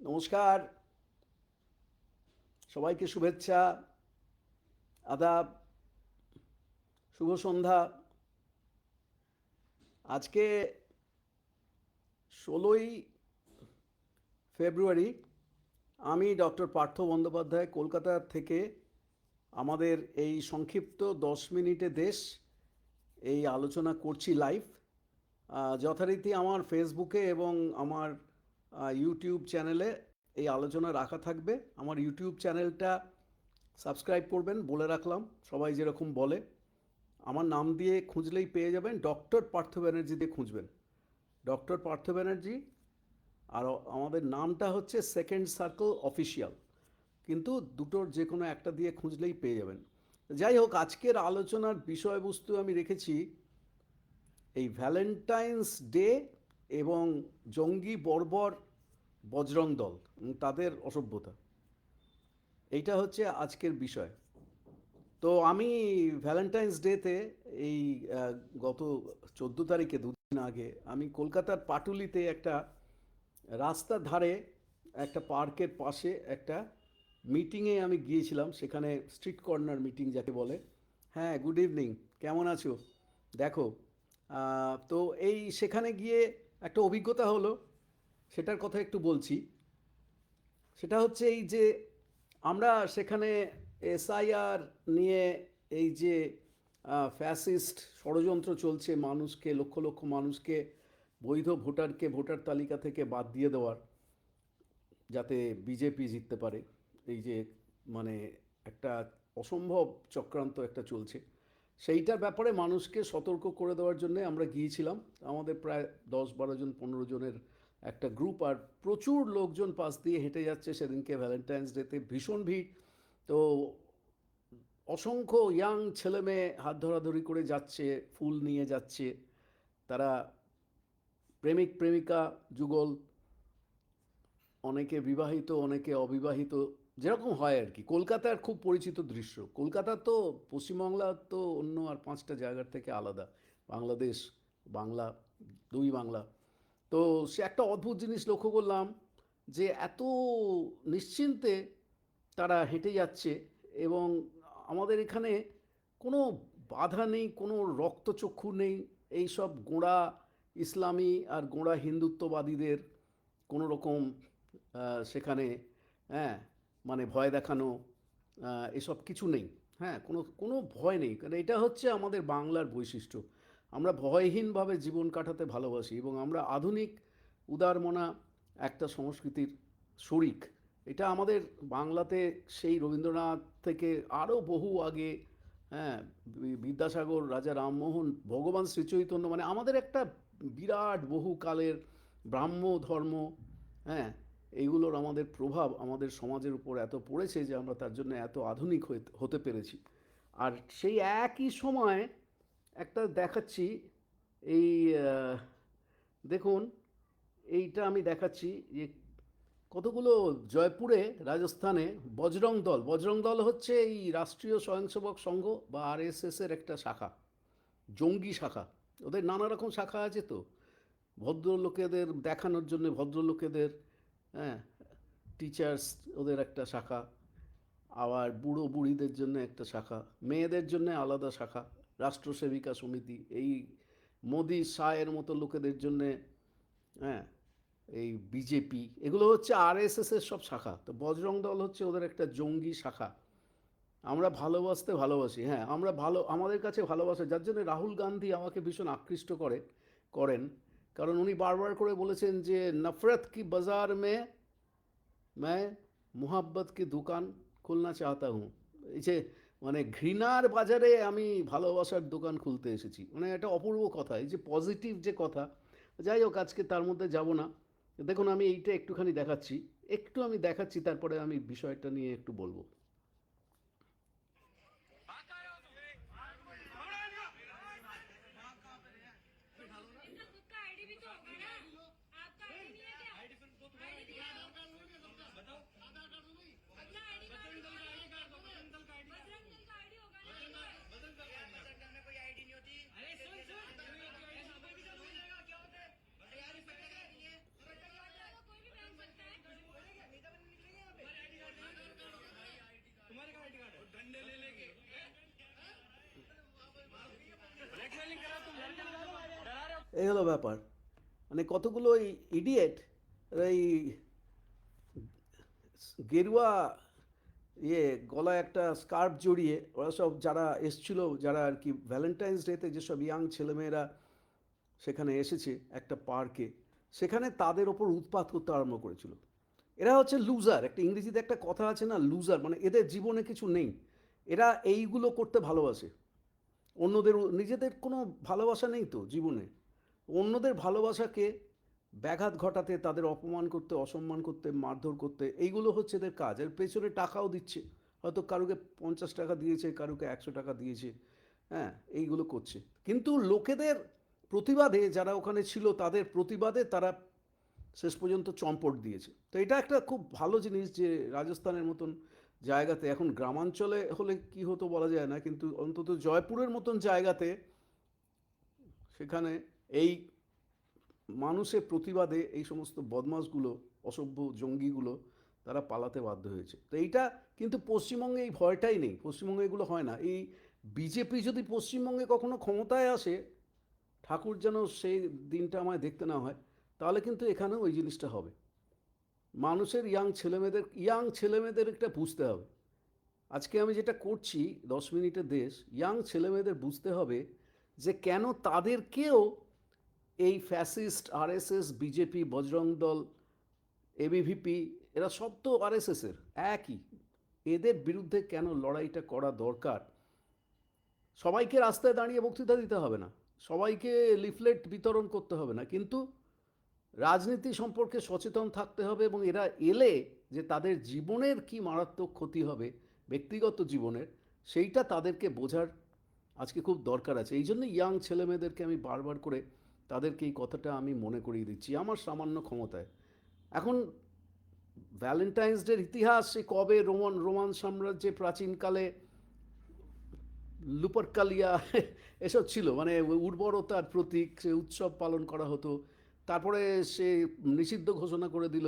নমস্কার। সবাইকে শুভেচ্ছা, আদাব, শুভ সন্ধ্যা। আজকে ষোলোই ফেব্রুয়ারি আমি ডক্টর পার্থ বন্দ্যোপাধ্যায় কলকাতা থেকে আমাদের এই সংক্ষিপ্ত দশ মিনিটে দেশ এই আলোচনা করছি লাইভ যথারীতি আমার ফেসবুকে এবং আমার ইউটিউব চ্যানেলে এই আলোচনা রাখা থাকবে। আমার ইউটিউব চ্যানেলটা সাবস্ক্রাইব করবেন, বলে রাখলাম, সবাই যেরকম বলে। আমার নাম দিয়ে খুঁজলেই পেয়ে যাবেন ডক্টর পার্থ ব্যানার্জি দিয়ে খুঁজবেন। ডক্টর পার্থ ব্যানার্জি, আর আমাদের নামটা হচ্ছে সেকেন্ড সার্কেল অফিসিয়াল কিন্তু দুটোর যে কোনো একটা দিয়ে খুঁজলেই পেয়ে যাবেন। যাই হোক, আজকের আলোচনার বিষয়বস্তু আমি রেখেছি, এই ভ্যালেন্টাইন্স ডে এবং জঙ্গি বর্বর বজরং দল তাদের অসভ্যতা। এইটা হচ্ছে আজকের বিষয়। তো আমি ভ্যালেন্টাইন্স ডেতে এই গত চোদ্দ তারিখে, দুদিন আগে, আমি কলকাতার পাটুলিতে একটা রাস্তার ধারে একটা পার্কের পাশে একটা মিটিংয়ে আমি গিয়েছিলাম, সেখানে স্ট্রিট কর্নার মিটিং যাকে বলে। হ্যাঁ গুড ইভিনিং, কেমন আছো? দেখো তো এই সেখানে গিয়ে একটা অভিজ্ঞতা হলো, সেটার কথা একটু বলছি। সেটা হচ্ছে এই যে আমরা সেখানে এসআইআর নিয়ে এই যে ফ্যাসিস্ট ষড়যন্ত্র চলছে মানুষকে, লক্ষ লক্ষ মানুষকে, বৈধ ভোটারকে ভোটার তালিকা থেকে বাদ দিয়ে দেওয়ার, যাতে বিজেপি জিততে পারে। এই যে মানে একটা অসম্ভব চক্রান্ত একটা চলছে। সেইটার ব্যাপারে মানুষকে সতর্ক করে দেওয়ার জন্য আমরা গিয়েছিলাম। আমাদের প্রায় দশ বারো জন, পনেরো জনের একটা গ্রুপ আর প্রচুর লোকজন পাশ দিয়ে হেঁটে যাচ্ছে সেদিনকে ভ্যালেন্টাইন্স ডেতে ভীষণ ভিড়। তো অসংখ্য ইয়াং ছেলে মেয়ে হাত ধরাধরি করে যাচ্ছে, ফুল নিয়ে যাচ্ছে। তারা প্রেমিক, প্রেমিকা, যুগল, অনেকে বিবাহিত, অনেকে অবিবাহিত। যেরকম হয় আর কি। কলকাতার খুব পরিচিত দৃশ্য। কলকাতা তো পশ্চিমবাংলা তো অন্য আর পাঁচটা জায়গার থেকে আলাদা। বাংলাদেশ, বাংলা, দুই বাংলা। তো সে একটা অদ্ভুত জিনিস লক্ষ্য করলাম যে এত নিশ্চিন্তে তারা হেঁটে যাচ্ছে এবং আমাদের এখানে কোনো বাধা নেই, কোনো রক্তচক্ষু নেই। এই সব গোঁড়া ইসলামী আর গোঁড়া হিন্দুত্ববাদীদের কোনো রকম সেখানে হ্যাঁ মানে ভয় দেখানো এসব কিছু নেই। হ্যাঁ কোনো কোনো ভয় নেই। কারণ এটা হচ্ছে আমাদের বাংলার বৈশিষ্ট্য। আমরা ভয়হীনভাবে জীবন কাটাতে ভালোবাসি এবং আমরা আধুনিক উদারমনা একটা সংস্কৃতির শরিক। এটা আমাদের বাংলাতে সেই রবীন্দ্রনাথ থেকে আরও বহু আগে হ্যাঁ বিদ্যাসাগর, রাজা রামমোহন, ভগবান শ্রীচৈতন্য মানে আমাদের একটা বিরাট বহুকালের ব্রাহ্ম ধর্ম হ্যাঁ এইগুলোর আমাদের প্রভাব আমাদের সমাজের উপর এত পড়েছে যে আমরা তার জন্য এত আধুনিক হতে পেরেছি। আর সেই একই সময় একটা দেখাচ্ছি, এই দেখুন, এইটা আমি দেখাচ্ছি যে কতগুলো জয়পুরে, রাজস্থানে বজরং দল বজরং দল হচ্ছে এই রাষ্ট্রীয় স্বয়ংসেবক সংঘ বা আরএসএসের একটা শাখা, জঙ্গি শাখা। ওদের নানা রকম শাখা আছে তো। ভদ্রলোকেদের দেখানোর জন্য ভদ্রলোকেদের হ্যাঁ টিচার্স ওদের একটা শাখা, আবার বুড়ো বুড়িদের জন্য একটা শাখা, মেয়েদের জন্য আলাদা শাখা, রাষ্ট্রসেবিকা সমিতি, এই মোদি শাহের মতো লোকেদের জন্যে হ্যাঁ এই বিজেপি, এগুলো হচ্ছে আরএসএস এর সব শাখা। তো বজরং দল হচ্ছে ওদের একটা জঙ্গি শাখা। আমরা ভালোবাসতে ভালোবাসি হ্যাঁ আমরা ভালো, আমাদের কাছে ভালোবাসে, যার জন্য রাহুল গান্ধী আমাকে ভীষণ আকৃষ্ট করে, করেন। কারণ উনি বারবার করে বলেছেন যে নফরত কি বাজার মে मैं মোহাব্বত কি দোকান খুলনা চাহতা হুঁ। এই যে মানে ঘৃণার বাজারে আমি ভালোবাসার দোকান খুলতে এসেছি। মানে একটা অপূর্ব কথা, এই যে পজিটিভ যে কথা। যাই হোক, আজকে তার মধ্যে যাব না। দেখুন, আমি এইটা একটুখানি দেখাচ্ছি। একটু আমি দেখাচ্ছি, তারপরে আমি বিষয়টা নিয়ে একটু বলব। এই হলো ব্যাপার। মানে কতগুলো ওই ইডিয়েট এই গেরুয়া ইয়ে গলায় একটা স্কার্ফ জড়িয়ে, ওরা সব যারা এসছিল, যারা আর কি ভ্যালেন্টাইন্স ডেতে যেসব ইয়াং ছেলেমেয়েরা সেখানে এসেছে একটা পার্কে সেখানে তাদের ওপর উৎপাত করতে আরম্ভ করেছিল। এরা হচ্ছে লুজার একটা ইংরেজিতে একটা কথা আছে না লুজার মানে এদের জীবনে কিছু নেই। এরা এইগুলো করতে ভালোবাসে। অন্যদের, নিজেদের কোনো ভালোবাসা নেই তো জীবনে। অন্যদের ভালোবাসাকে ব্যাঘাত ঘটাতে, তাদের অপমান করতে, অসম্মান করতে, মারধর করতে, এইগুলো হচ্ছে এদের কাজ। এর পেছনে টাকাও দিচ্ছে। হয়তো কারুকে পঞ্চাশ টাকা দিয়েছে, কারুকে একশো টাকা দিয়েছে। হ্যাঁ এইগুলো করছে। কিন্তু লোকেদের প্রতিবাদে, যারা ওখানে ছিল, তাদের প্রতিবাদে তারা শেষ পর্যন্ত চম্পট দিয়েছে। তো এটা একটা খুব ভালো জিনিস যে রাজস্থানের মতন জায়গাতে, এখন গ্রামাঞ্চলে হলে কি হতো বলা যায় না, কিন্তু অন্তত জয়পুরের মতন জায়গাতে সেখানে এই মানুষের প্রতিবাদে এই সমস্ত বদমাশগুলো, অসভ্য জঙ্গিগুলো তারা পালাতে বাধ্য হয়েছে। তো এইটা কিন্তু পশ্চিমবঙ্গে এই ভয়টাই নেই, পশ্চিমবঙ্গে এগুলো হয় না। এই বিজেপি যদি পশ্চিমবঙ্গে কখনো ক্ষমতায় আসে, ঠাকুর যেন সেই দিনটা আমায় দেখতে না হয়, তাহলে কিন্তু এখানেও ওই জিনিসটা হবে। মানুষের ইয়াং ছেলেমেয়েদের ইয়াং ছেলেমেয়েদের একটা বুঝতে হবে। আজকে আমি যেটা করছি, দশ মিনিটের দেশ ইয়াং ছেলেমেয়েদের বুঝতে হবে যে কেন তাদেরকেও এই ফ্যাসিস্ট আরএসএস বিজেপি বজরং দল এবিভিপি এরা সব তো আরএসএসের একই। এদের বিরুদ্ধে কেন লড়াইটা করা দরকার? সবাইকে রাস্তায় দাঁড়িয়ে বক্তৃতা দিতে হবে না। সবাইকে লিফলেট বিতরণ করতে হবে না। কিন্তু রাজনীতি সম্পর্কে সচেতন থাকতে হবে এবং এরা এলে যে তাদের জীবনের কি মারাত্মক ক্ষতি হবে, ব্যক্তিগত জীবনের, সেইটা তাদেরকে বোঝার আজকে খুব দরকার আছে। এই জন্য ইয়াং ছেলেমেয়েদেরকে আমি বারবার করে তাদেরকে এই কথাটা আমি মনে করিয়ে দিচ্ছি, আমার সামান্য ক্ষমতায়। এখন ভ্যালেন্টাইন্স ডের ইতিহাস, সে কবে রোমান রোমান সাম্রাজ্যে প্রাচীনকালে লুপারকালিয়া, এসব ছিল মানে উর্বরতার প্রতীক, সে উৎসব পালন করা হতো। তারপরে সে নিষিদ্ধ ঘোষণা করে দিল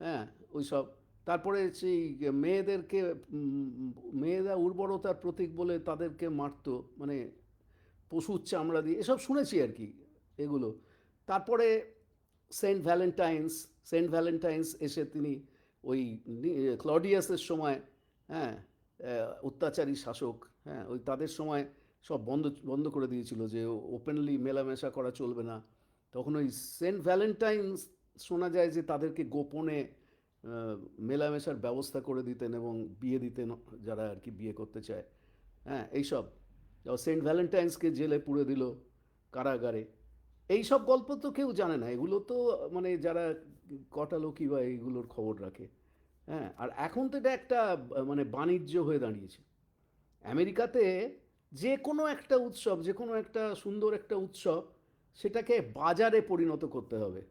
হ্যাঁ ওই সব। তারপরে সেই মেয়েদেরকে মেয়েরা উর্বরতার প্রতীক বলে তাদেরকে মারতো মানে পশুর চামড়া দিয়ে, এসব শুনেছি আর কি এগুলো। তারপরে সেন্ট ভ্যালেন্টাইন্স সেন্ট ভ্যালেন্টাইন্স এসে তিনি ওই ক্লডিয়াসের সময় হ্যাঁ অত্যাচারী শাসক হ্যাঁ ওই তাদের সময় সব বন্ধ বন্ধ করে দিয়েছিল যে ওপেনলি মেলামেশা করা চলবে না। তখন ওই সেন্ট ভ্যালেন্টাইন্স শোনা যায় যে তাদেরকে গোপনে মেলামেশার ব্যবস্থা করে দিতেন এবং বিয়ে দিতেন যারা আর কি বিয়ে করতে চায়। হ্যাঁ এইসব। সেন্ট ভ্যালেন্টাইন্সকে জেলে পুরে দিল কারাগারে। এই সব গল্প তো কেউ জানে না। এগুলো তো মানে যারা কটা লোকই বা এইগুলোর খবর রাখে। হ্যাঁ আর এখন তো এটা একটা মানে বাণিজ্য হয়ে দাঁড়িয়েছে। আমেরিকাতে যে কোনো একটা উৎসব, যে কোনো একটা সুন্দর একটা উৎসব সেটাকে বাজারে পরিণত করতে হবে।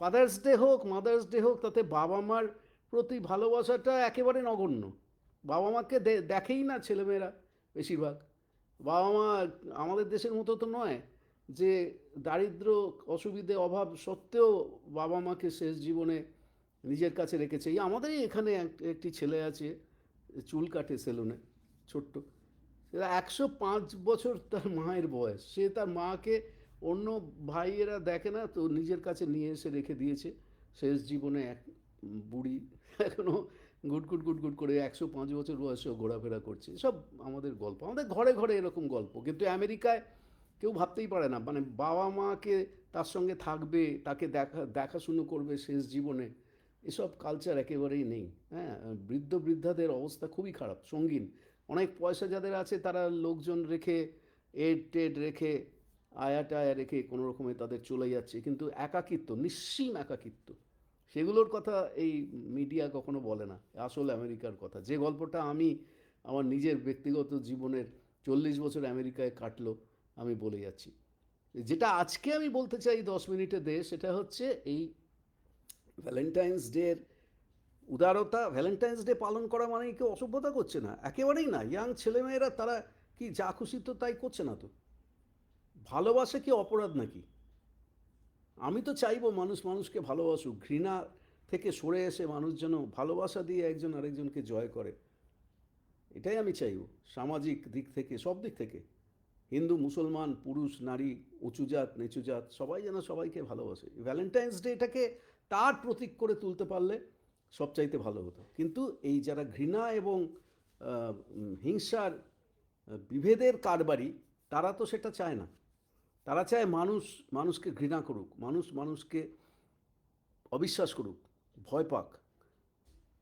ফাদার্স ডে হোক মাদার্স ডে হোক, তাতে বাবা মার প্রতি ভালোবাসাটা একেবারে নগণ্য। বাবা মাকে দেখেই না ছেলেমেয়েরা বেশিরভাগ। বাবা মা আমাদের দেশের মতো তো নয় যে দারিদ্র, অসুবিধে, অভাব সত্ত্বেও বাবা মাকে শেষ জীবনে নিজের কাছে রেখেছে। এই আমাদেরই এখানে একটি ছেলে আছে, চুল কাটে সেলুনে, ছোট্ট। একশো পাঁচ বছর তার মায়ের বয়স। সে তার মাকে অন্য ভাইয়েরা দেখে না, তো নিজের কাছে নিয়ে এসে রেখে দিয়েছে। শেষ জীবনে এক বুড়ি এখনও গুটগুট গুটগুট করে একশো পাঁচ বছর বয়সেও ঘোরাফেরা করছে। সব আমাদের গল্প। আমাদের ঘরে ঘরে এরকম গল্প। কিন্তু আমেরিকায় কেউ ভাবতেই পারে না। মানে বাবা মাকে তার সঙ্গে থাকবে, তাকে দেখা, দেখাশুনো করবে শেষ জীবনে, এসব কালচার একেবারেই নেই। হ্যাঁ বৃদ্ধ বৃদ্ধাদের অবস্থা খুবই খারাপ, সঙ্গীন। অনেক পয়সা যাদের আছে, তারা লোকজন রেখে, এড টেড রেখে, আয়া টায়া রেখে কোনো রকমে তাদের চলে যাচ্ছে। কিন্তু একাকিত্ব, নিঃসীম একাকিত্ব, সেগুলোর কথা এই মিডিয়া কখনো বলে না। আসল আমেরিকার কথা। যে গল্পটা আমি আমার নিজের ব্যক্তিগত জীবনের চল্লিশ বছর আমেরিকায় কাটলো, আমি বলে যাচ্ছি। যেটা আজকে আমি বলতে চাই দশ মিনিটে দেশ সেটা হচ্ছে এই ভ্যালেন্টাইন্স ডের উদারতা ভ্যালেন্টাইন্স ডে পালন করা মানেই কেউ অসভ্যতা করছে না, একেবারেই না। ইয়াং ছেলেমেয়েরা তারা কি যা খুশি তো তাই করছে না তো? ভালোবাসা কি অপরাধ নাকি? আমি তো চাইব মানুষ মানুষকে ভালোবাসুক, ঘৃণা থেকে সরে এসে মানুষ যেন ভালোবাসা দিয়ে একজন আরেকজনকে জয় করে। এটাই আমি চাইব, সামাজিক দিক থেকে, সব দিক থেকে। হিন্দু, মুসলমান, পুরুষ, নারী, উঁচু জাত, নিচু জাত, সবাই যেন সবাইকে ভালোবাসে। ভ্যালেন্টাইন্স ডে এটাকে তার প্রতীক করে তুলতে পারলে সবচাইতে ভালো হতো। কিন্তু এই যারা ঘৃণা এবং হিংসার বিভেদের কারবারি, তারা তো সেটা চায় না। তারা চায় মানুষ, মানুষকে ঘৃণা করুক, মানুষ, মানুষকে অবিশ্বাস করুক, ভয় পাক।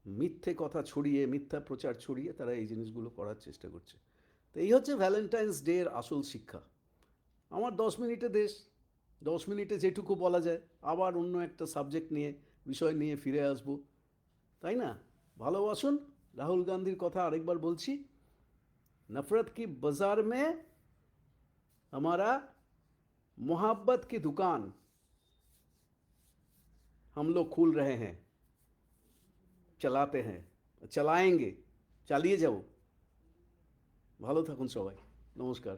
মিথ্যে কথা ছড়িয়ে, মিথ্যা প্রচার ছড়িয়ে তারা এই জিনিসগুলো করার চেষ্টা করছে। তো এই হচ্ছে ভ্যালেন্টাইন্স ডে এর আসল শিক্ষা। আমার দশ মিনিটে দেশ, দশ মিনিটে যেটুকু বলা যায়, আবার অন্য একটা সাবজেক্ট নিয়ে, বিষয় নিয়ে ফিরে আসব। তাই না ভালোবাসুন রাহুল গান্ধীর কথা আরেকবার বলছি नफरत की बाजार में हमारा मोहब्बत की दुकान हम लोग खोल रहे हैं চালাতে হ্যাঁ চালায়েঙ্গে চালিয়ে যাব ভালো থাকুন সবাই নমস্কার